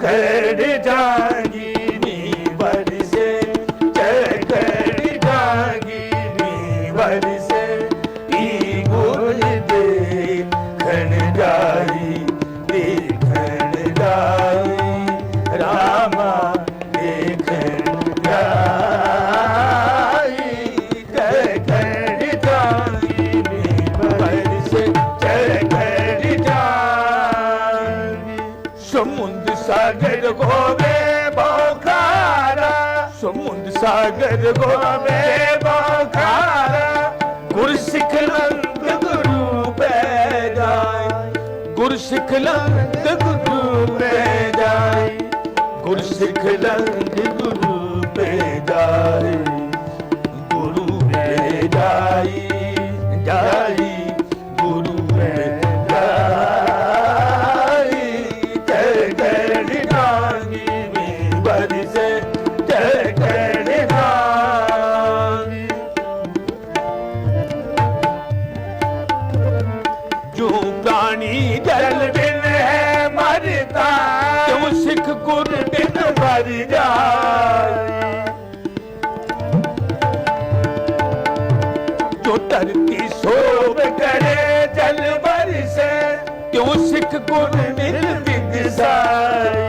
घर जाएंगी ਜਾਗੀ ਸਮੁੰਦ ਸਾਗਰ ਹੋਵੇ ਬੋਖਾਰਾ। ਸਮੁੰਦ ਸਾਗਰ ਹੋਵੇ ਬੋਖਾਰਾ। ਗੁਰ ਸਿੱਖ ਲੰਗ ਗੁਰੂ ਪੈ ਜਾਏ। ਗੁਰ ਸਿੱਖ ਲੰਗ ਗੁਰੂ ਪੈ ਜਾਏ। ਗੁਰ ਸਿੱਖ ਵੀ ਬਰਸੇ ਤੇ ਜੋ ਪ੍ਰਾਣੀ ਜਲ ਬਿਨ ਹੈ ਮਰਦਾ ਕਿਉ ਸਿੱਖ ਗੁਰ ਬਿਨ ਮਰ ਜਾਏ ਜੋ ਧਰਤੀ ਸੋਭ ਕਰੇ ਜਲ ਬਰਸੇ ਕਿਉ ਸਿੱਖ ਗੁਰ ਬਿਨ ਵਿਗਸਾਈ